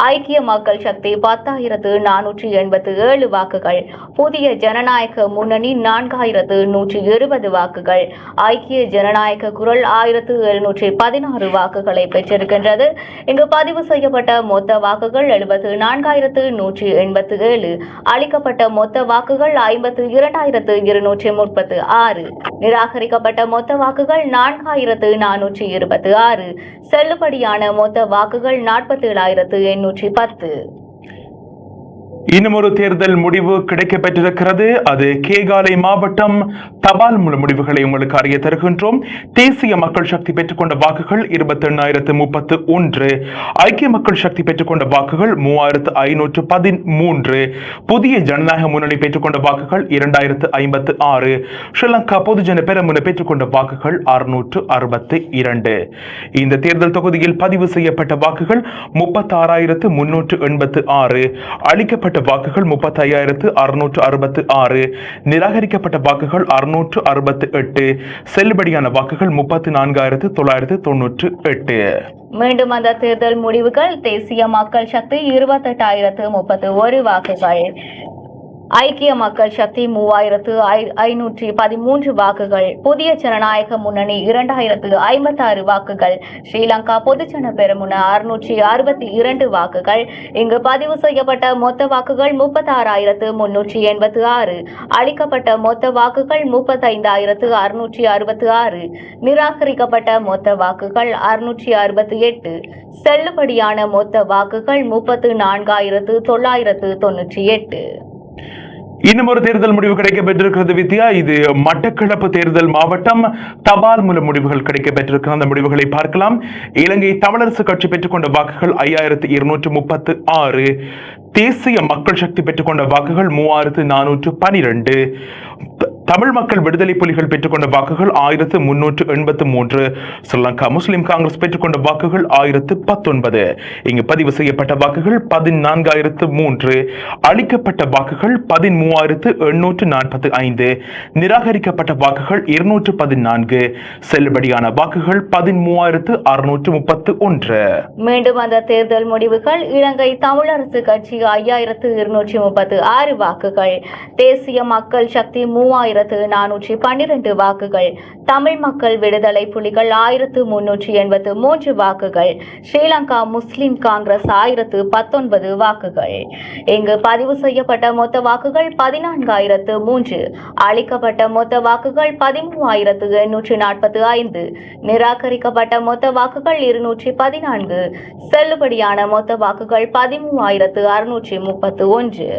ஐக்கிய மக்கள் சக்தி பத்தாயிரத்து நானூற்றி எண்பத்து ஏழு வாக்குகள் புதிய ஜனநாயக முன்னணி நான்காயிரத்து நூற்றி இருபது வாக்குகள் ஐக்கிய ஜனநாயக குரல் ஆயிரத்து எழுநூற்றி பதினாறு வாக்குகளை பெற்றிருக்கின்றது. இங்கு பதிவு செய்யப்பட்ட மொத்த வாக்குகள் எழுபத்து நான்காயிரத்து நூற்றி எண்பத்து ஏழு அளிக்கப்பட்ட மொத்த வாக்குகள் ஐம்பத்து இரண்டாயிரத்து இருநூற்றி முப்பத்து ஆறு நிராகரிக்கப்பட்ட மொத்த வாக்குகள் நான்காயிரத்து நானூற்றி இருபத்தி ஆறு செல்லுபடியான மொத்த வாக்குகள் நாற்பத்தி ஏழாயிரத்து எண்ணூற்றி பத்து இன்னும் ஒரு தேர்தல் முடிவு கிடைக்கப்பெற்றிருக்கிறது. அது கேகாலை மாவட்டம் தபால் மூல முடிவுகளை உங்களுக்கு அறிய தருகின்றோம். தேசிய மக்கள் சக்தி பெற்றுக்கொண்ட வாக்குகள் இருபத்தி எண்ணாயிரத்து முப்பத்து ஒன்று. ஐக்கிய மக்கள் சக்தி பெற்றுக்கொண்ட வாக்குகள் மூவாயிரத்து ஐநூற்று பதிமூன்று. புதிய ஜனநாயக முன்னணி பெற்றுக்கொண்ட வாக்குகள் இரண்டாயிரத்து ஐம்பத்து ஆறு. ஸ்ரீலங்கா பொதுஜன பெரமுன பெற்றுக்கொண்ட வாக்குகள் அறுநூற்று அறுபத்தி இரண்டு. இந்த தேர்தல் தொகுதியில் பதிவு செய்யப்பட்ட வாக்குகள் முப்பத்தாறாயிரத்து முன்னூற்று எண்பத்து ஆறு. அளிக்கப்பட்ட வாக்குகள் முப்பத்தி ஐயாயிரத்து அறுநூற்று அறுபத்து ஆறு. நிராகரிக்கப்பட்ட வாக்குகள் அறுநூற்று அறுபத்து எட்டு. செல்லுபடியான வாக்குகள் முப்பத்தி நான்காயிரத்து தொள்ளாயிரத்து தொன்னூற்று எட்டு. மீண்டும் அந்த தேர்தல் முடிவுகள் தேசிய மக்கள் சக்தி இருபத்தெட்டாயிரத்து முப்பத்து ஒரு வாக்குகள். ஐக்கிய மக்கள் சக்தி மூவாயிரத்து ஐ- ஐநூற்றி பதிமூன்று வாக்குகள் புதிய ஜனநாயக முன்னணி இரண்டாயிரத்து ஐம்பத்தாறு வாக்குகள் ஸ்ரீலங்கா பொதுஜன பெருமுன அறுநூற்றி அறுபத்தி இரண்டு வாக்குகள் இங்கு பதிவு செய்யப்பட்ட மொத்த வாக்குகள் முப்பத்தாறாயிரத்து முன்னூற்றி எண்பத்து ஆறு அளிக்கப்பட்ட மொத்த வாக்குகள் முப்பத்தைந்தாயிரத்து அறுநூற்றி அறுபத்தி ஆறு நிராகரிக்கப்பட்ட மொத்த வாக்குகள் அறுநூற்றி அறுபத்தி எட்டு செல்லுபடியான மொத்த வாக்குகள் முப்பத்து நான்காயிரத்து தொள்ளாயிரத்து தொன்னூற்றி எட்டு. இன்னும் ஒரு தேர்தல் முடிவு கிடைக்க பெற்றிருக்கிறது வித்யா. இது மட்டக்களப்பு தேர்தல் மாவட்டம். தபால் மூலம் முடிவுகள் கிடைக்க பெற்றிருக்கிற அந்த முடிவுகளை பார்க்கலாம். இலங்கை தமிழரசு கட்சி பெற்றுக்கொண்ட வாக்குகள் ஐயாயிரத்து இருநூற்று முப்பத்து ஆறு. தேசிய மக்கள் சக்தி பெற்றுக்கொண்ட வாக்குகள் மூவாயிரத்து நானூற்று பனிரெண்டு. தமிழ் மக்கள் விடுதலை புலிகள் பெற்றுக்கொண்ட வாக்குகள் ஆயிரத்து முன்னூற்று எண்பத்து மூன்று. ஸ்ரீலங்கா முஸ்லிம் காங்கிரஸ் பெற்றுக்கொண்ட வாக்குகள் ஆயிரத்து பத்தொன்பது. இங்கு பதிவு செய்யப்பட்ட வாக்குகள் பதினான்காயிரத்து மூன்று. அளிக்கப்பட்ட வாக்குகள் பதிமூவாயிரத்து எண்ணூற்று நாற்பத்தி ஐந்து. நிராகரிக்கப்பட்ட வாக்குகள் இருநூற்று பதினான்கு. செல்லுபடியான வாக்குகள் பதிமூவாயிரத்து அறுநூற்று முப்பத்து ஒன்று. மீண்டும் அந்த தேர்தல் முடிவுகள். இலங்கை தமிழரசு கட்சி ஐயாயிரத்து இருநூற்றி முப்பத்து ஆறு வாக்குகள். தேசிய மக்கள் சக்தி மூவாயிரத்து நானூற்றி பன்னிரண்டு வாக்குகள் தமிழ் மக்கள் விடுதலை புலிகள் ஆயிரத்து முன்னூற்றி எண்பத்து மூன்று வாக்குகள் ஸ்ரீலங்கா முஸ்லிம் காங்கிரஸ் ஆயிரத்து பத்தொன்பது வாக்குகள். இங்கு பதிவு செய்யப்பட்ட மொத்த வாக்குகள் பதினான்காயிரத்து மூன்று அளிக்கப்பட்ட மொத்த வாக்குகள் பதிமூவாயிரத்து எண்ணூற்று நாற்பத்து ஐந்து நிராகரிக்கப்பட்ட மொத்த வாக்குகள் இருநூற்றி பதினான்கு செல்லுபடியான மொத்த வாக்குகள் பதிமூவாயிரத்து அறுநூற்றி முப்பத்து ஒன்று.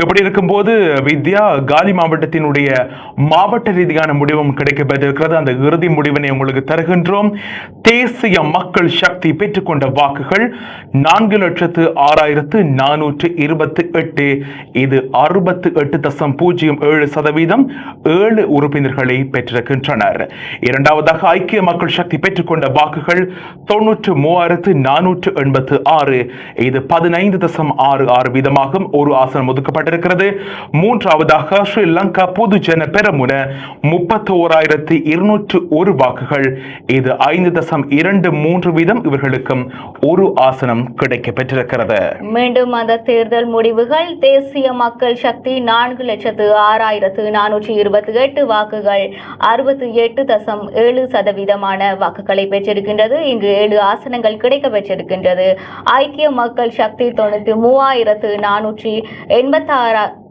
இப்படி இருக்கும்போது வித்யா காலி மாவட்டத்தினுடைய மாவட்ட ரீதியான முடிவும் கிடைக்கப்பட்டிருக்கிறது. அந்த இறுதி முடிவினை உங்களுக்கு தருகின்றோம். தேசிய மக்கள் சக்தி பெற்றுக்கொண்ட வாக்குகள் நான்கு லட்சத்து ஆறாயிரத்து நானூற்று இருபத்தி எட்டு இது அறுபத்து எட்டு தசம் பூஜ்ஜியம் ஏழு சதவீதம் ஏழு உறுப்பினர்களை பெற்றிருக்கின்றனர். இரண்டாவதாக ஐக்கிய மக்கள் சக்தி பெற்றுக்கொண்ட வாக்குகள் தொன்னூற்று மூவாயிரத்து நானூற்று எண்பத்து ஆறு இது பதினைந்து தசம் ஆறு ஆறு வீதமாகும். ஒரு ஆசனம் ஒதுக்கப்பட்டிருக்கிறது. மூன்றாவதாக ஸ்ரீலங்கா பொதுஜன பெரமுன முப்பத்தி ஓராயிரத்தி இருநூற்று ஒரு வாக்குகள். இது ஐந்து தசம் இரண்டு மூன்று வீதம் இவர்களுக்கும் ஒரு ஆசனம் கிடைக்க பெற்றிருக்கிறது மீண்டும் அந்த தேர்தல் முடிவுகள் தேசிய மக்கள் சக்தி நான்கு லட்சத்து ஆறாயிரத்து நானூற்றி இருபத்தி எட்டு வாக்குகள் அறுபத்தி எட்டு தசம் ஏழு சதவீதமான வாக்குகளை பெற்றிருக்கின்றது. இங்கு ஏழு ஆசனங்கள் கிடைக்க பெற்றிருக்கின்றது ஐக்கிய மக்கள் சக்தி தொண்ணூத்தி மூவாயிரத்து நானூற்றி எண்பத்தாறு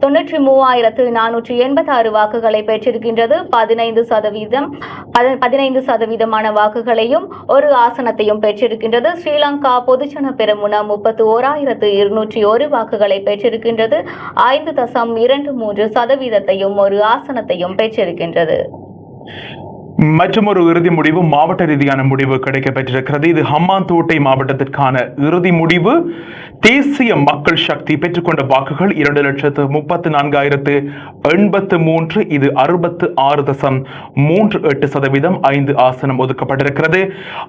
தொன்னூற்றி மூவாயிரத்து நானூற்றி எண்பத்தாறு வாக்குகளை பெற்றிருக்கின்றது. பதினைந்து சதவீதம் பத- பதினைந்து சதவீதமான வாக்குகளையும் ஒரு ஆசனத்தையும் பெற்றிருக்கின்றது. ஸ்ரீலங்கா பொதுஜன பெருமுன முப்பத்து ஓராயிரத்து இருநூற்றி ஒரு வாக்குகளை பெற்றிருக்கின்றது. ஐந்து தசம் இரண்டு மூன்று சதவீதத்தையும் ஒரு ஆசனத்தையும் பெற்றிருக்கின்றது. மற்றும் ஒரு இறுதி முடிவு மாவட்ட ரீதியான முடிவு கிடைக்கப்பெற்றிருக்கிறது. இது ஹம்மாந்தோட்டை மாவட்டத்திற்கான இறுதி முடிவு. தேசிய மக்கள் சக்தி பெற்றுக்கொண்ட வாக்குகள் இரண்டு லட்சத்து முப்பத்து நான்காயிரத்து எண்பத்து மூன்று இது அறுபத்து ஆறு தசம் மூன்று எட்டு சதவீதம் ஐந்து ஆசனம் ஒதுக்கப்பட்டிருக்கிறது.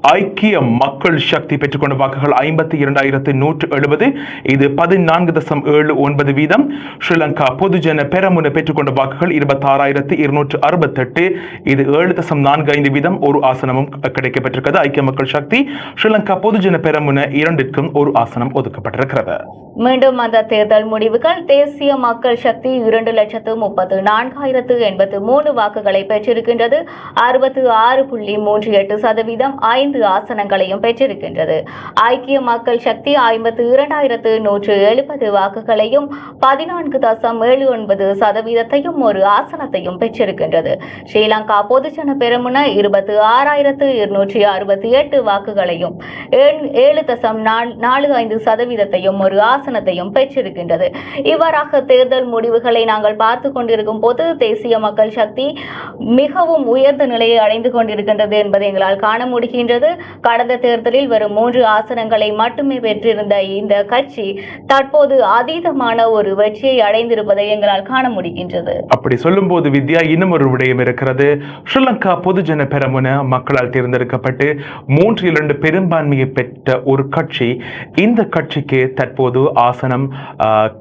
ஐக்கிய மக்கள் சக்தி பெற்றுக்கொண்ட வாக்குகள் ஐம்பத்தி இரண்டாயிரத்து நூற்று எழுபது இது பதினான்கு தசம் ஏழு ஒன்பது வீதம். ஸ்ரீலங்கா பொதுஜன பெரமுன பெற்றுக்கொண்ட வாக்குகள் இருபத்தாறாயிரத்து இருநூற்று அறுபத்தெட்டு இது ஏழு தசம் தசம் நான்கு ஐந்து வீதம் ஒரு ஆசனமும் கிடைக்கப்பட்டிருக்கிறது. ஐக்கிய மக்கள் சக்தி ஸ்ரீலங்கா பொதுஜன பெரமுன இரண்டிற்கும் ஒரு ஆசனம் ஒதுக்கப்பட்டிருக்கிறது. மீண்டும் அந்த தேர்தல் முடிவுகள் தேசிய மக்கள் சக்தி இரண்டு லட்சத்து முப்பத்து நான்காயிரத்து எண்பத்து மூணு வாக்குகளை பெற்றிருக்கின்றது. அறுபத்து ஆறு புள்ளி மூன்று எட்டு சதவீதம் ஐந்து ஆசனங்களையும் பெற்றிருக்கின்றது. ஐக்கிய மக்கள் சக்தி ஐம்பத்து இரண்டாயிரத்து நூற்று எழுபது வாக்குகளையும் பதினான்கு தசம் ஏழு ஒன்பது சதவீதத்தையும் ஒரு ஆசனத்தையும் பெற்றிருக்கின்றது. ஸ்ரீலங்கா பொதுஜன பெரமுன இருபத்தி ஆறாயிரத்து இருநூற்றி அறுபத்தி எட்டு வாக்குகளையும் ஏழு- தசம் நாலு ஐந்து சதவீதத்தையும் ஒரு ஆசனத்தையும் பெற்றிருக்கின்றது. இவ்வாறாக தேர்தல் முடிவுகளை நாங்கள் பார்த்து கொண்டிருக்கும் போது தேசிய மக்கள் சக்தி மிகவும் உயர்ந்த நிலையை அடைந்து கொண்டிருக்கின்றது என்பதை எங்களால் காண முடிகின்றது. கடந்த தேர்தலில் வெறும் மூன்று ஆசனங்களை மட்டுமே பெற்றிருந்த இந்த கட்சி தற்போது அதீதமான ஒரு வெற்றியை அடைந்திருப்பதை எங்களால் காண முடிகின்றது. அப்படி சொல்லும்போது வித்யா இன்னும் ஒரு விடயம் இருக்கிறது. ஸ்ரீலங்கா பொதுஜன பெரமுன மக்களால் தேர்ந்தெடுக்கப்பட்டு மூன்றில் இரண்டு பெரும்பான்மையை பெற்ற ஒரு கட்சி. இந்த கட்சிக்கு தற்போது ஆசனம்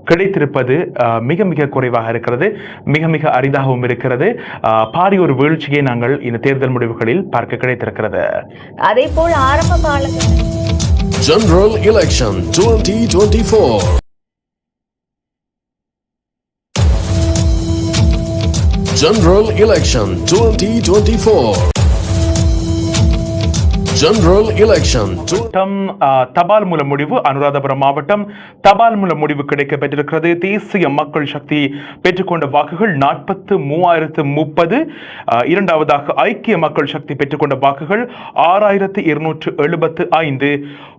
கிடைத்திருப்பது மிக மிக குறைவாக இருக்கிறது மிக மிக அரிதாகவும் இருக்கிறது. ஆ, பாரிய ஒரு வீழ்ச்சியை நாங்கள் இந்த தேர்தல் முடிவுகளில் பார்க்க கிடைத்திருக்கிறது. அதே போல் ஆரம்ப காலத்தில் General Election 2024. General Election 2024. General four 2. Election தபால் மூல முடிவு அனுராதபுரம் மாவட்டம் தபால் மூல முடிவு கிடைக்க பெற்றிருக்கிறது தேசிய மக்கள் சக்தி பெற்றுக்கொண்ட வாக்குகள் நாற்பத்து மூவாயிரத்து முப்பது இரண்டாவதாக ஐக்கிய மக்கள் சக்தி பெற்றுக்கொண்ட வாக்குகள் ஆறாயிரத்து இருநூற்று எழுபத்து ஐந்து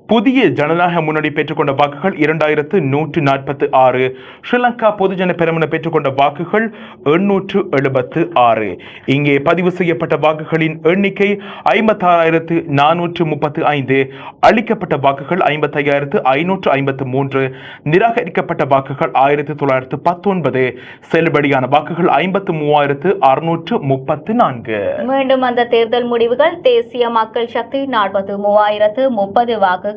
புதிய ஜனநாயக முன்னணி பெற்றுக்கொண்ட வாக்குகள் இரண்டாயிரத்து நூற்று நாற்பத்து ஆறு. ஸ்ரீலங்கா பொதுஜன பெருமன பெற்றுக்கொண்ட வாக்குகள் எண்ணூற்று எழுபத்து ஆறு. இங்கே பதிவு செய்யப்பட்ட வாக்குகளின் எண்ணிக்கை ஐம்பத்தாறாயிரத்து நானூற்று முப்பத்து ஐந்து. அளிக்கப்பட்ட வாக்குகள் ஐம்பத்தையாயிரத்து ஐநூற்று ஐம்பத்து மூன்று. நிராகரிக்கப்பட்ட வாக்குகள் ஆயிரத்தி தொள்ளாயிரத்து பத்தொன்பது. செல்லுபடியான வாக்குகள் ஐம்பத்து மூவாயிரத்து அறுநூற்று முப்பத்து நான்கு. மீண்டும் அந்த தேர்தல் முடிவுகள் தேசிய மக்கள் சக்தி நாற்பது மூவாயிரத்து முப்பது வாக்குகள்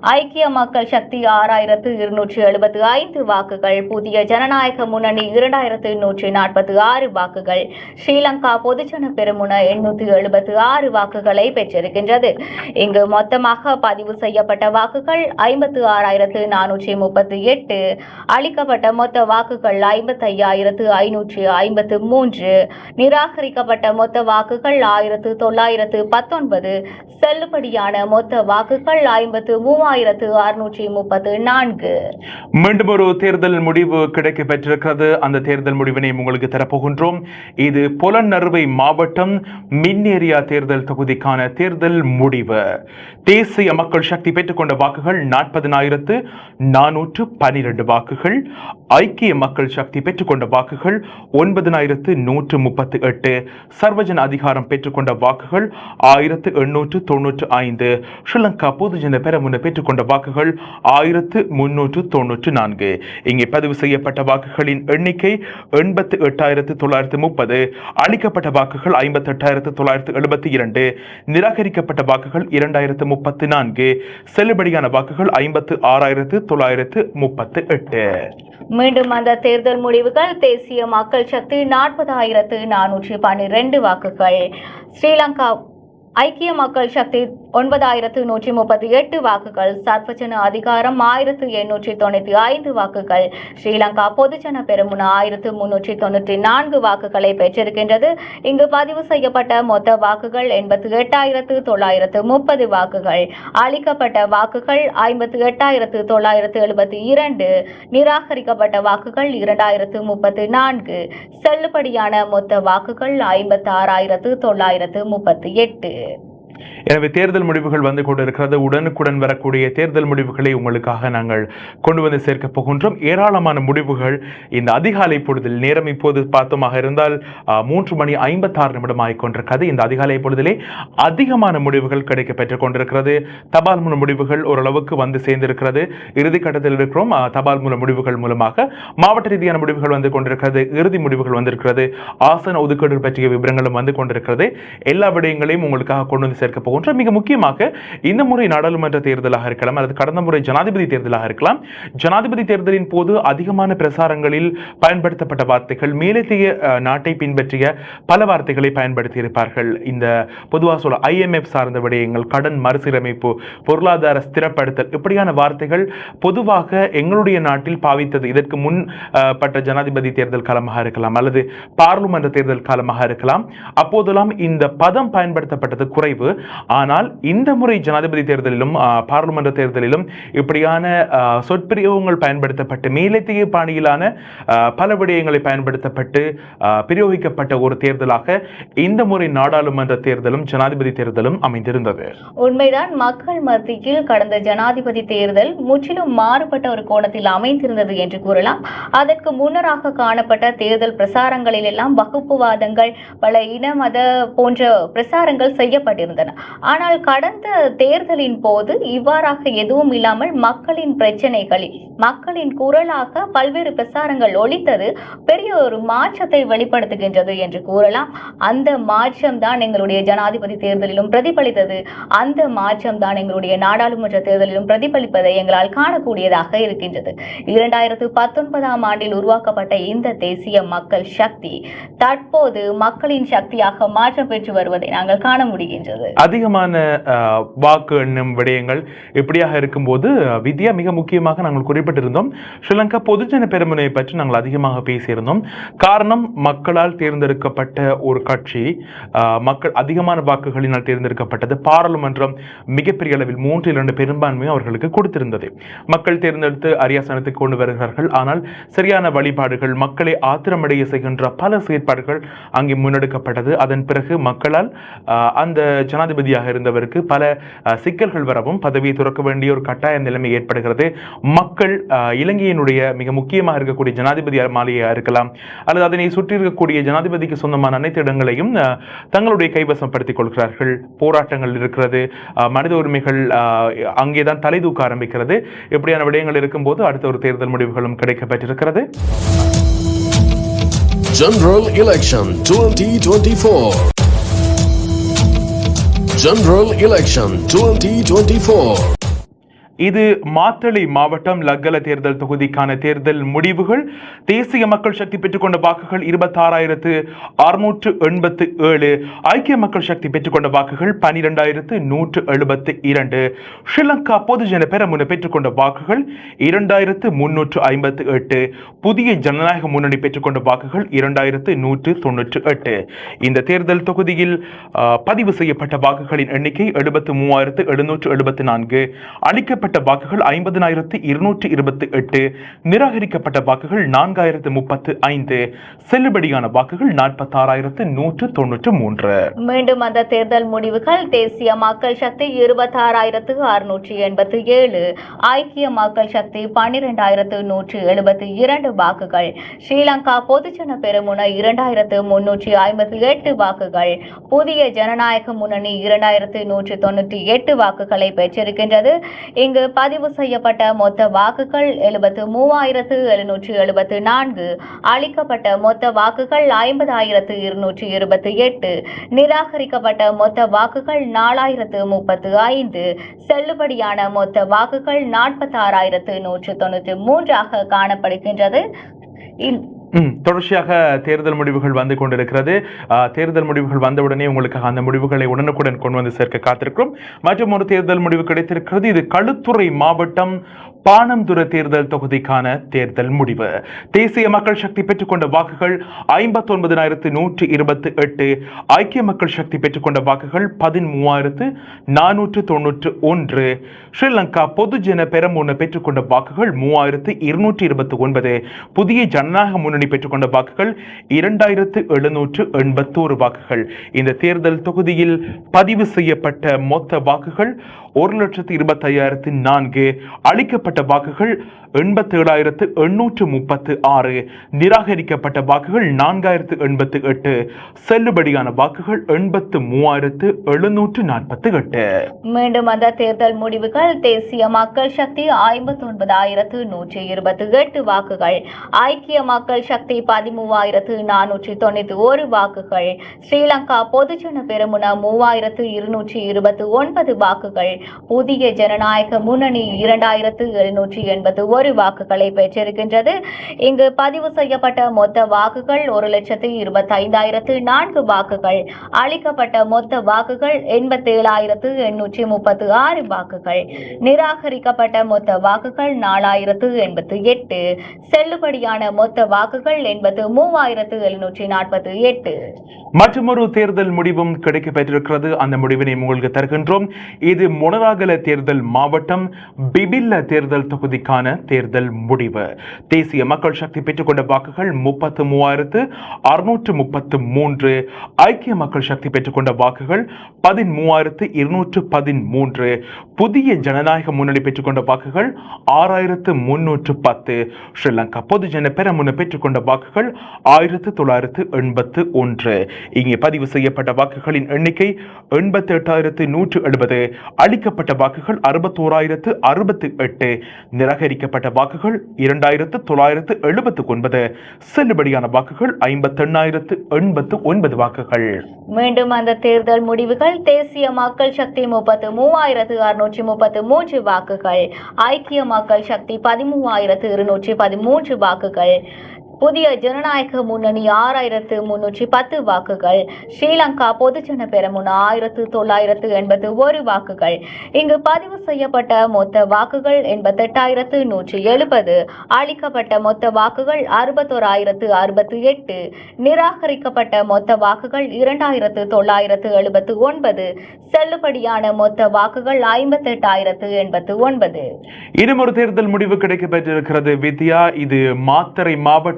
ஐக்கிய மக்கள் சக்தி ஆறாயிரத்து இருநூற்றி எழுபத்து ஐந்து வாக்குகள். புதிய ஜனநாயக முன்னணி இரண்டாயிரத்து நூற்றி நாற்பத்தி ஆறு வாக்குகள். ஸ்ரீலங்கா பொதுஜன பெருமுன எண்ணூற்றி எழுபத்து ஆறு வாக்குகளை பெற்றிருக்கின்றது. இங்கு மொத்தமாக பதிவு செய்யப்பட்ட வாக்குகள் ஐம்பத்து ஆறாயிரத்து நானூற்றி முப்பத்தி எட்டு. அளிக்கப்பட்ட மொத்த வாக்குகள் ஐம்பத்தையாயிரத்து ஐநூற்றி ஐம்பத்து மூன்று. நிராகரிக்கப்பட்ட மொத்த வாக்குகள் ஆயிரத்து தொள்ளாயிரத்து பத்தொன்பது. செல்லுபடியான மொத்த வாக்குகள் ஐம்பத்து மூவாயிரத்து அறுநூற்றி முப்பத்து நான்கு. மீண்டும் ஒரு தேர்தல் முடிவு கிடைக்க பெற்றிருக்கிறது. அந்த தேர்தல் முடிவினை உங்களுக்கு தரப்போகின்றோம். இது புலநறுவை மாவட்டம் மின்னேரியா தேர்தல் தொகுதிக்கான தேர்தல் முடிவு. தேசிய மக்கள் சக்தி பெற்றுக்கொண்ட வாக்குகள் நாற்பதினாயிரத்து நானூற்று பனிரெண்டு வாக்குகள். ஐக்கிய மக்கள் சக்தி பெற்றுக்கொண்ட வாக்குகள் ஒன்பதினாயிரத்து நூற்று முப்பத்து எட்டு. சர்வஜன அதிகாரம் பெற்றுக்கொண்ட வாக்குகள் ஆயிரத்து எண்ணூற்று தொன்னூற்று ஐந்து. ஸ்ரீலங்கா பொதுஜன பெரமுன பெற்றுக்கொண்ட வாக்குகள் ஆயிரத்து முன்னூற்று தொன்னூற்று நான்கு. இங்கே பதிவு செய்யப்பட்ட வாக்குகளின் எண்ணிக்கை எண்பத்து எட்டாயிரத்து தொள்ளாயிரத்து முப்பது அளிக்கப்பட்ட வாக்குகள் ஐம்பத்தி எட்டாயிரத்து தொள்ளாயிரத்து எழுபத்தி இரண்டு நிராகரிக்கப்பட்ட வாக்குகள் இரண்டாயிரத்து முப்பத்து நான்கு செல்லுபடியான வாக்குகள் ஐம்பத்து ஆறாயிரத்து தொள்ளாயிரத்து முப்பத்து எட்டு. மீண்டும் அந்த தேர்தல் முடிவுகள் தேசிய மக்கள் சக்தி நாற்பதாயிரத்து நானூற்றி பன்னிரண்டு வாக்குகள். ஸ்ரீலங்கா ஐக்கிய மக்கள் சக்தி ஒன்பதாயிரத்து நூற்றி முப்பத்தி எட்டு வாக்குகள் சர்வஜன அதிகாரம் ஆயிரத்து எண்ணூற்றி தொண்ணூற்றி ஐந்து வாக்குகள் ஸ்ரீலங்கா பொதுஜன பெருமுன ஆயிரத்து முன்னூற்றி தொண்ணூற்றி நான்கு வாக்குகளை பெற்றிருக்கின்றது. இங்கு பதிவு செய்யப்பட்ட மொத்த வாக்குகள் எண்பத்தி எட்டாயிரத்து தொள்ளாயிரத்து முப்பது வாக்குகள் அளிக்கப்பட்ட வாக்குகள் ஐம்பத்தி எட்டாயிரத்து தொள்ளாயிரத்து எழுபத்தி இரண்டு நிராகரிக்கப்பட்ட வாக்குகள் இரண்டாயிரத்து முப்பத்தி நான்கு செல்லுபடியான மொத்த வாக்குகள் ஐம்பத்தி ஆறாயிரத்து தொள்ளாயிரத்து முப்பத்தி எட்டு. it எனவே தேர்தல் முடிவுகள் வந்து கொண்டிருக்கிறது. உடனுக்குடன் வரக்கூடிய தேர்தல் முடிவுகளை உங்களுக்காக நாங்கள் கொண்டு வந்து சேர்க்க போகின்றோம். ஏராளமான முடிவுகள் இந்த அதிகாலை பொழுதில் நேரம் இப்போது பார்த்தோமாக இருந்தால் மூன்று மணி ஐம்பத்தாறு நிமிடம் ஆகிக்கொண்டிருக்கிறது இந்த அதிகாலை பொழுதிலே அதிகமான முடிவுகள் கிடைக்க பெற்றுக் கொண்டிருக்கிறது. தபால் மூல முடிவுகள் ஓரளவுக்கு வந்து சேர்ந்திருக்கிறது. இறுதிக்கட்டத்தில் இருக்கிறோம். தபால் மூல முடிவுகள் மூலமாக மாவட்ட ரீதியான முடிவுகள் வந்து கொண்டிருக்கிறது. இறுதி முடிவுகள் வந்திருக்கிறது. ஆசன ஒதுக்கீடு பற்றிய விவரங்களும் வந்து கொண்டிருக்கிறது. எல்லா விடயங்களையும் உங்களுக்காக கொண்டு வந்து சேர்க்க போகின்ற மிக முக்கியமாக இந்த முறை நாடாளுமன்ற தேர்தலாக இருக்கலாம் அல்லது கடந்த முறை ஜனாதிபதி தேர்தலாக இருக்கலாம். ஜனாதிபதி தேர்தலின் போது அதிகமான பிரசாரங்களில் பயன்படுத்தப்பட்ட வார்த்தைகள் மேலத்திய நாட்டை பின்பற்றிய பல வார்த்தைகளை பயன்படுத்தி இருப்பார்கள் இந்த பொதுவாக சொல்ல ஐஎம்எஃப் சார்ந்த விடயங்கள் கடன் மறுசீரமைப்பு பொருளாதார ஸ்திரப்படுத்தல் இப்படியான வார்த்தைகள் பொதுவாக எங்களுடைய நாட்டில் பாவித்தது. இதற்கு முன் பட்ட ஜனாதிபதி தேர்தல் காலமாக இருக்கலாம் அல்லது பார்லிமெண்ட் தேர்தல் காலமாக இருக்கலாம். அப்போதெல்லாம் இந்த பதம் பயன்படுத்தப்பட்டது குறைவு. ஆனால் இந்த முறை ஜனாதிபதி தேர்தலிலும் பாராளுமன்ற தேர்தலிலும் இப்படியான சொற்பிரயோகங்கள் பயன்படுத்தப்பட்டு மேலத்திய பாணியிலான பல விடயங்களை பயன்படுத்தப்பட்டு பிரயோகிக்கப்பட்ட ஒரு தேர்தலாக இந்த முறை நாடாளுமன்ற தேர்தலும் ஜனாதிபதி தேர்தலும் அமைந்திருந்தது. உண்மைதான் மக்கள் மத்தியில் கடந்த ஜனாதிபதி தேர்தல் முற்றிலும் மாறுபட்ட ஒரு கோணத்தில் அமைந்திருந்தது என்று கூறலாம். அதற்கு முன்னராக காணப்பட்ட தேர்தல் பிரசாரங்களில் எல்லாம் வகுப்புவாதங்கள் பல இன மத போன்ற பிரசாரங்கள் செய்யப்பட்டிருந்தன. ஆனால் கடந்த தேர்தலின் போது இவ்வாறாக எதுவும் இல்லாமல் மக்களின் பிரச்சனைகளில் மக்களின் குரலாக பல்வேறு பிரசாரங்கள் ஒழித்தது பெரிய ஒரு மாற்றத்தை வெளிப்படுத்துகின்றது என்று கூறலாம். அந்த மாற்றம் தான் எங்களுடைய ஜனாதிபதி தேர்தலிலும் பிரதிபலித்தது. அந்த மாற்றம் தான் எங்களுடைய நாடாளுமன்ற தேர்தலிலும் பிரதிபலிப்பதை எங்களால் காணக்கூடியதாக இருக்கின்றது. இரண்டாயிரத்து பத்தொன்பதாம் ஆண்டில் உருவாக்கப்பட்ட இந்த தேசிய மக்கள் சக்தி தற்போது மக்களின் சக்தியாக மாற்றம் பெற்று வருவதை நாங்கள் காண முடிகின்றது. அதிகமான வாக்கு எண்ணும் விடயங்கள் இப்படியாக இருக்கும்போது வித்யா மிக முக்கியமாக நாங்கள் குறிப்பிட்டிருந்தோம். ஸ்ரீலங்கா பொதுஜன பெருமுனையை பற்றி நாங்கள் அதிகமாக பேசியிருந்தோம். காரணம் மக்களால் தேர்ந்தெடுக்கப்பட்ட ஒரு கட்சி மக்கள் அதிகமான வாக்குகளினால் தேர்ந்தெடுக்கப்பட்டது பாராளுமன்றம் மிகப்பெரிய அளவில் மூன்றில் இரண்டு பெரும்பான்மையும் அவர்களுக்கு கொடுத்திருந்தது. மக்கள் தேர்ந்தெடுத்து அரியாசனத்துக்கு கொண்டு வருகிறார்கள். ஆனால் சரியான வழிபாடுகள் மக்களை ஆத்திரமடைய செய்கின்ற பல செயற்பாடுகள் அங்கே முன்னெடுக்கப்பட்டது. அதன் பிறகு மக்களால் அந்த அந்த ஜனாதிபதியாக இருந்தவருக்கு பல சிக்கல்கள் வரவும் பதவியை துறக்க வேண்டிய ஒரு கட்டாய நிலைமை ஏற்படுகிறது. மக்கள் இலங்கையினுடைய மிக முக்கியமாக இருக்கக்கூடிய ஜனாதிபதி மாளிகையாக இருக்கலாம் அல்லது அதனை சுற்றி இருக்கக்கூடிய ஜனாதிபதிக்கு சொந்தமான அனைத்து இடங்களையும் தங்களுடைய தங்களுடைய கைவசப்படுத்திக் கொள்கிறார்கள். போராட்டங்கள் இருக்கிறது மனித உரிமைகள் அங்கே அங்கேதான் தலை தூக்க ஆரம்பிக்கிறது. இப்படியான விடயங்கள் இருக்கும்போது அடுத்த ஒரு தேர்தல் முடிவுகளும் கிடைக்கப்பட்டிருக்கிறது. General Election 2024. General Election 2024. இது மாத்தளை மாவட்டம் லக்கல தேர்தல் தொகுதிக்கான தேர்தல் முடிவுகள். தேசிய மக்கள் சக்தி பெற்றுக்கொண்ட வாக்குகள் இருபத்தாறாயிரத்து அறுநூற்று எண்பத்து ஏழு. ஐக்கிய மக்கள் சக்தி பெற்றுக்கொண்ட வாக்குகள் பனிரெண்டாயிரத்து நூற்று எழுபத்து இரண்டு. ஸ்ரீலங்கா பொதுஜன பெரமுன பெற்றுக்கொண்ட வாக்குகள் இரண்டாயிரத்து முன்னூற்று ஐம்பத்து எட்டு. புதிய ஜனநாயக முன்னணி பெற்றுக்கொண்ட வாக்குகள் இரண்டாயிரத்து நூற்று தொன்னூற்று எட்டு. இந்த தேர்தல் தொகுதியில் பதிவு செய்யப்பட்ட வாக்குகளின் எண்ணிக்கை எழுபத்து மூவாயிரத்து எழுநூற்று எழுபத்து நான்கு. அளிக்கப்பட்ட பெறப்பட்ட வாக்குகள் ஐம்பதனாயிரத்து இருநூற்றி இருபத்தி எட்டு நிராகரிக்கப்பட்ட வாக்குகள் நான்காயிரத்து முப்பத்து ஐந்து செல்லுபடியான வாக்குகள் நாற்பத்தாறாயிரத்து நூற்று தொன்னூற்று மூன்று. மீண்டும் அந்த தேர்தல் முடிவுகள் தேசிய மக்கள் சக்தி இருபத்தாறாயிரத்து அறுநூற்றி எண்பத்தி ஏழு ஐக்கிய மக்கள் சக்தி பன்னிரெண்டாயிரத்து நூற்று எழுபத்தி இரண்டு வாக்குகள் ஸ்ரீலங்கா பொதுஜன பெருமுன இரண்டாயிரத்து முன்னூற்றி ஐம்பத்தி எட்டு வாக்குகள் புதிய ஜனநாயக முன்னணி இரண்டாயிரத்து நூற்றி தொண்ணூற்றி எட்டு வாக்குகளை பெற்றிருக்கின்றது. இங்கு பதிவு செய்யப்பட்ட மொத்த வாக்குகள் எழுபத்து மூவாயிரத்து எழுநூற்று எழுபத்து நான்கு அளிக்கப்பட்ட மொத்த வாக்குகள் ஐம்பதாயிரத்து இருநூற்றி இருபத்தி எட்டு நிராகரிக்கப்பட்ட மொத்த வாக்குகள் நாலாயிரத்து முப்பத்து ஐந்து செல்லுபடியான மொத்த வாக்குகள் நாற்பத்தாறாயிரத்து நூற்று தொண்ணூற்றி மூன்றாக காணப்படுகின்றது. தொடர்ச்சியாக தேர்தல் முடிவுகள் வந்து கொண்டிருக்கிறது. தேர்தல் முடிவுகள் வந்தவுடனே உங்களுக்கு அந்த முடிவுகளை உடனுக்குடன் கொண்டு வந்து சேர்க்க காத்திருக்கிறோம். மற்றும் ஒரு தேர்தல் முடிவு கிடைத்திருக்கிறது. இது களுத்துறை மாவட்டம் பாணந்துர தேர்தல் தொகுதிக்கான தேர்தல் முடிவு. தேசிய மக்கள் சக்தி பெற்றுக்கொண்ட வாக்குகள் ஐம்பத்தொன்பதினாயிரத்து நூற்றி இருபத்தி எட்டு ஐக்கிய மக்கள் சக்தி பெற்றுக்கொண்ட வாக்குகள் பதிமூவாயிரத்து நானூற்று தொன்னூற்று ஒன்று. ஸ்ரீலங்கா பொதுஜன பெரமுன பெற்றுக்கொண்ட வாக்குகள் மூவாயிரத்து இருநூற்றி இருபத்தி ஒன்பது புதிய ஜனநாயக முன்னணி பெற்றுக்கொண்ட வாக்குகள் இரண்டாயிரத்து எழுநூற்று எண்பத்தோரு வாக்குகள். இந்த தேர்தல் தொகுதியில் பதிவு செய்யப்பட்ட மொத்த வாக்குகள் ஒரு லட்சத்து இருபத்தையாயிரத்து நான்கு அளிக்கப்பட்ட வாக்குகள் எண்பத்தேழாயிரத்து எண்ணூற்று முப்பத்து ஆறு. நிராகரிக்கப்பட்ட வாக்குகள் நான்காயிரத்து எண்பத்து எட்டு. செல்லுபடியான வாக்குகள் எண்பத்து மூவாயிரத்து எழுநூற்று நாற்பத்து எட்டு. மீண்டும் அந்த தேர்தல் முடிவுகள். தேசிய மக்கள் சக்தி ஐம்பத்தி ஒன்பதாயிரத்து நூற்றி இருபத்தி எட்டு வாக்குகள். ஐக்கிய மக்கள் சக்தி பதிமூவாயிரத்து நானூற்றி தொண்ணூத்தி ஒரு வாக்குகள். ஸ்ரீலங்கா பொதுஜன பெருமுன மூவாயிரத்து இருநூற்றி இருபத்தி ஒன்பது வாக்குகள். புதிய ஜனநாயக முன்னணி இரண்டாயிரத்து எழுநூற்றி எண்பது ஒரு வாக்குகளை பெற்றிருக்கின்றது. இங்கு பதிவு செய்யப்பட்ட மொத்த வாக்குகள் ஒரு லட்சத்து இருபத்தைந்தாயிரத்து நான்கு வாக்குகள். அளிக்கப்பட்ட மொத்த வாக்குகள் எண்பத்தேழாயிரத்து எண்ணூற்றி முப்பத்து ஆறு வாக்குகள். நிராகரிக்கப்பட்ட மொத்த வாக்குகள் நாலாயிரத்து எண்பத்து எட்டு. செல்லுபடியான மொத்த வாக்குகள் எண்பத்து மூவாயிரத்து எழுநூற்றி நாற்பத்தி எட்டு. மற்றொரு தேர்தல் முடிவும் கிடைக்கப்பெற்றிருக்கிறது. அந்த முடிவினை உங்களுக்கு தருகின்றோம். இது மொனராகல தேர்தல் மாவட்டம் பிபில்ல தேர்தல் தொகுதிக்கான தேர்தல் முடிவு. தேசிய மக்கள் சக்தி பெற்றுக்கொண்ட வாக்குகள் முப்பத்து மூவாயிரத்து அறுநூற்று முப்பத்து மூன்று. ஐக்கிய மக்கள் சக்தி பெற்றுக்கொண்ட வாக்குகள் பதிமூவாயிரத்து இருநூற்று பதிமூன்று புதிய ஜனநாயக முன்னணி பெற்றுக்கொண்ட வாக்குகள் ஆறாயிரத்து முன்னூற்று பத்து. ஸ்ரீலங்கா பொதுஜன பெரமுன பெற்றுக்கொண்ட வாக்குகள் ஆயிரத்து தொள்ளாயிரத்து எண்பத்து ஒன்று. இங்கே பதிவு செய்யப்பட்ட வாக்குகளின் எண்ணிக்கை எண்பத்தி எட்டாயிரத்து நூற்று எழுபது. அளிக்கப்பட்ட வாக்குகள் அறுபத்தோராயிரத்து அறுபத்து எட்டு. நிராகரிக்கப்பட்ட வாக்குகள் இரண்டாயிரத்து தொள்ளாயிரத்து எழுபத்து ஒன்பது. செல்லுபடியான வாக்குகள் ஐம்பத்தெண்ணாயிரத்து எண்பத்து ஒன்பது வாக்குகள். மீண்டும் அந்த தேர்தல் முடிவுகள் தேசிய மக்கள் சக்தி முப்பத்து மூவாயிரத்து அறுநூற்றி முப்பத்து மூன்று வாக்குகள் ஐக்கிய மக்கள் சக்தி பதிமூவாயிரத்து இருநூற்றி பதிமூன்று வாக்குகள். புதிய ஜனநாயக முன்னணி ஆறாயிரத்து முன்னூற்றி பத்து வாக்குகள் ஸ்ரீலங்கா பொதுஜன பெரமுன ஆயிரத்து தொள்ளாயிரத்து எண்பத்து ஒரு வாக்குகள். இங்கு பதிவு செய்யப்பட்ட மொத்த வாக்குகள் எண்பத்தெட்டாயிரத்து நூற்றி எழுபது அளிக்கப்பட்ட மொத்த வாக்குகள் அறுபத்தோராயிரத்து அறுபத்தி எட்டு நிராகரிக்கப்பட்ட மொத்த வாக்குகள் இரண்டாயிரத்து தொள்ளாயிரத்து எழுபத்து ஒன்பது செல்லுபடியான மொத்த வாக்குகள் ஐம்பத்தெட்டாயிரத்து எண்பத்து ஒன்பது. இன்னும் ஒரு தேர்தல் முடிவு கிடைக்கப்பெற்றிருக்கிறது. வித்யா இது மாத்தறை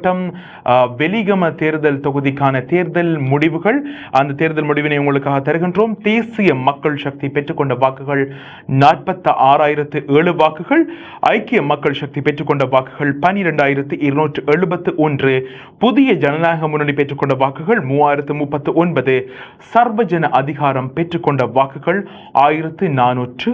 மாவட்டம் வெலிகம தேர்தல் தொகுதிக்கான தேர்தல் முடிவுகள். அந்த தேர்தல் முடிவினை உங்களுக்காக தருகின்றோம். தேசிய மக்கள் சக்தி பெற்றுக்கொண்ட வாக்குகள் நாற்பத்தி ஆறாயிரத்து ஏழு வாக்குகள். ஐக்கிய மக்கள் சக்தி பெற்றுக்கொண்ட வாக்குகள் பனிரெண்டாயிரத்து இருநூற்று எழுபத்து ஒன்று புதிய ஜனநாயக முன்னணி பெற்றுக்கொண்ட வாக்குகள் மூவாயிரத்து முப்பத்து ஒன்பது சர்வஜன அதிகாரம் பெற்றுக்கொண்ட வாக்குகள் ஆயிரத்து நானூற்று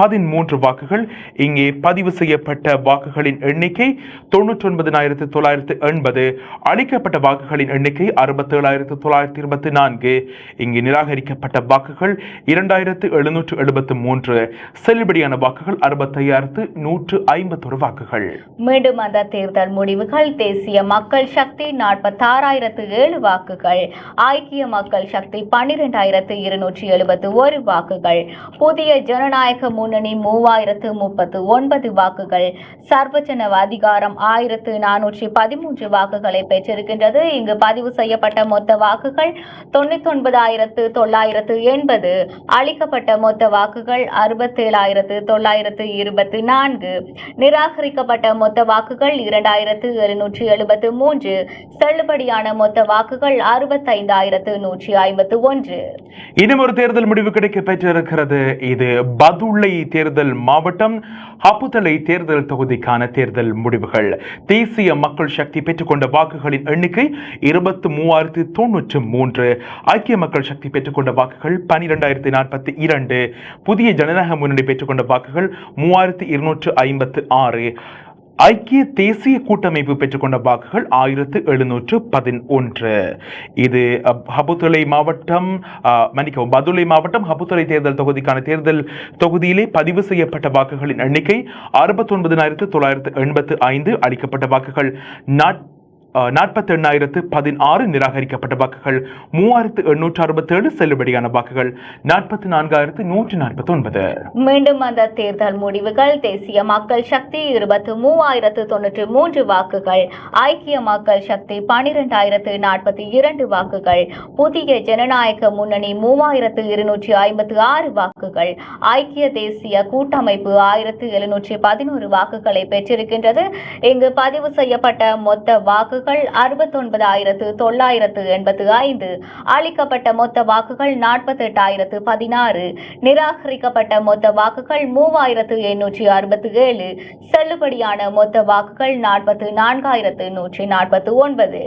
பதிமூன்று வாக்குகள். இங்கே பதிவு செய்யப்பட்ட வாக்குகளின் எண்ணிக்கை தொன்னூற்றி ஒன்பதினாயிரத்து தொள்ளாயிரத்து எண்பது. அளிக்கப்பட்ட வாக்குகளின் எண்ணிக்கை அறுபத்தேழாயிரத்து தொள்ளாயிரத்தி இருபத்தி நான்கு. இங்கு நிராகரிக்கப்பட்ட வாக்குகள் இரண்டாயிரத்து எழுநூற்று எழுபத்து மூன்று. செல்லுபடியான வாக்குகள் அறுபத்தையாயிரத்து நூற்று ஐம்பத்தொரு வாக்குகள். மீண்டும் அந்த தேர்தல் முடிவுகள். தேசிய மக்கள் சக்தி நாற்பத்தாறாயிரத்து ஏழு வாக்குகள். ஐக்கிய மக்கள் சக்தி பன்னிரெண்டாயிரத்து இருநூற்றி எழுபத்து ஒரு வாக்குகள். புதிய ஜனநாயக முன்னணி மூவாயிரத்து முப்பத்து ஒன்பது வாக்குகள். சர்வஜன அதிகாரம் ஆயிரத்து நானூற்றி பதிமூன்று வாக்குகளை பெற்றிருக்கின்றது. இங்கு பதிவு செய்யப்பட்ட மொத்த வாக்குகள் தொண்ணூத்தி ஒன்பதாயிரத்து தொள்ளாயிரத்து எண்பது. அளிக்கப்பட்ட மொத்த வாக்குகள் அறுபத்தேழாயிரத்து தொள்ளாயிரத்து இருபத்தி நான்கு. நிராகரிக்கப்பட்ட மொத்த வாக்குகள் இரண்டாயிரத்து எழுநூற்றி எழுபத்து மூன்று. செல்லுபடியான மொத்த வாக்குகள் அறுபத்தைந்தாயிரத்து நூற்றி ஐம்பத்து ஒன்று. இன்னும் ஒரு தேர்தல் முடிவு கிடைக்க பெற்றிருக்கிறது. இது பதுளை தேர்தல் மாவட்டம் ஹப்புதலை தேர்தல் தொகுதிக்கான தேர்தல் முடிவுகள். தேசிய மக்கள் சக்தி பெற்றுக்கொண்ட வாக்குகளின் எண்ணிக்கை இருபத்து மூவாயிரத்து தொன்னூற்று மூன்று. ஐக்கிய மக்கள் சக்தி பெற்றுக்கொண்ட வாக்குகள் பனிரெண்டாயிரத்தி நாற்பத்தி இரண்டு. புதிய ஜனநாயக முன்னணி பெற்றுக்கொண்ட வாக்குகள் மூவாயிரத்து இருநூற்று ஐம்பத்து ஆறு. ஐக்கிய தேசிய கூட்டமைப்பு பெற்றுக்கொண்ட வாக்குகள் ஆயிரத்து எழுநூற்று பதினொன்று. இது அஹ், ஹபுத்துலை மாவட்டம் மன்னிக்கவும் பதுளை மாவட்டம் ஹபுத்துலை தேர்தல் தொகுதிக்கான தேர்தல் தொகுதியிலே பதிவு செய்யப்பட்ட வாக்குகளின் எண்ணிக்கை அறுபத்தொன்பதினாயிரத்து தொள்ளாயிரத்து எண்பத்து ஐந்து அளிக்கப்பட்ட வாக்குகள் நாட் நாற்பத்தி எண்ணாயிரத்து பதினாறு நிராகரிக்கப்பட்ட வாக்குகள் மூவாயிரத்து எண்ணூற்று அறுபத்தேழு செல்லுபடியான வாக்குகள் நாற்பத்தி நான்காயிரத்து நூற்று நாற்பத்தி ஒன்பது மீண்டும் அந்த தேர்தல் முடிவுகள் தேசிய மக்கள் சக்தி இருபத்து மூவாயிரத்து தொன்னூற்றி மூன்று வாக்குகள் ஐக்கிய மக்கள் சக்தி பனிரெண்டாயிரத்து நாற்பத்தி இரண்டு வாக்குகள் புதிய ஜனநாயக முன்னணி மூவாயிரத்து இருநூற்றி ஐம்பத்து ஆறு வாக்குகள் ஐக்கிய தேசிய கூட்டமைப்பு ஆயிரத்து எழுநூற்றி பதினோரு வாக்குகளை பெற்றிருக்கின்றது. இங்கு பதிவு செய்யப்பட்ட மொத்த வாக்குகள் வாக்குகள் அறுபத்தொன்பதாயிரத்து தொள்ளாயிரத்து எண்பத்து ஐந்து. அளிக்கப்பட்ட மொத்த வாக்குகள் நாற்பத்தெட்டாயிரத்து பதினாறு. நிராகரிக்கப்பட்ட மொத்த வாக்குகள் மூவாயிரத்து எண்ணூற்றி அறுபத்தி ஏழு. செல்லுபடியான மொத்த வாக்குகள் நாற்பத்து நான்காயிரத்து நூற்றி நாற்பத்தி ஒன்பது.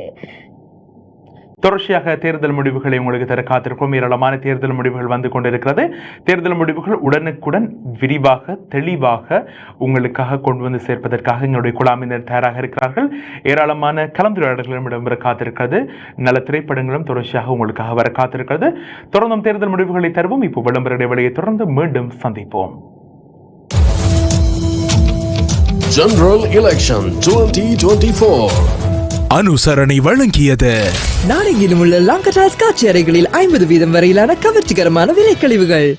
தொடர்ச்சியாக தேர்தல் முடிவுகளை உங்களுக்கு தர காத்திருக்கும் ஏராளமான தேர்தல் முடிவுகள் வந்து கொண்டிருக்கிறது. தேர்தல் முடிவுகள் உடனுக்குடன் விரிவாக தெளிவாக உங்களுக்காக கொண்டு வந்து சேர்ப்பதற்காக எங்களுடைய குழாமினர் தயாராக இருக்கிறார்கள். ஏராளமான கலந்துரையாடல்களும் இடம்பெற காத்திருக்கிறது. நல்ல திரைப்படங்களும் தொடர்ச்சியாக உங்களுக்காக வர காத்திருக்கிறது. தொடர்ந்தும் தேர்தல் முடிவுகளை தருவோம். இப்போ விளம்பர இடைவெளியை தொடர்ந்து மீண்டும் சந்திப்போம். General Election 2024. அனுசரணை வழங்கியது. நாடெங்கிலும் உள்ள லாங்கடாஸ் காட்சி அறைகளில் ஐம்பது வீதம் வரையிலான கவர்ச்சிகரமான விலைக்கழிவுகள்.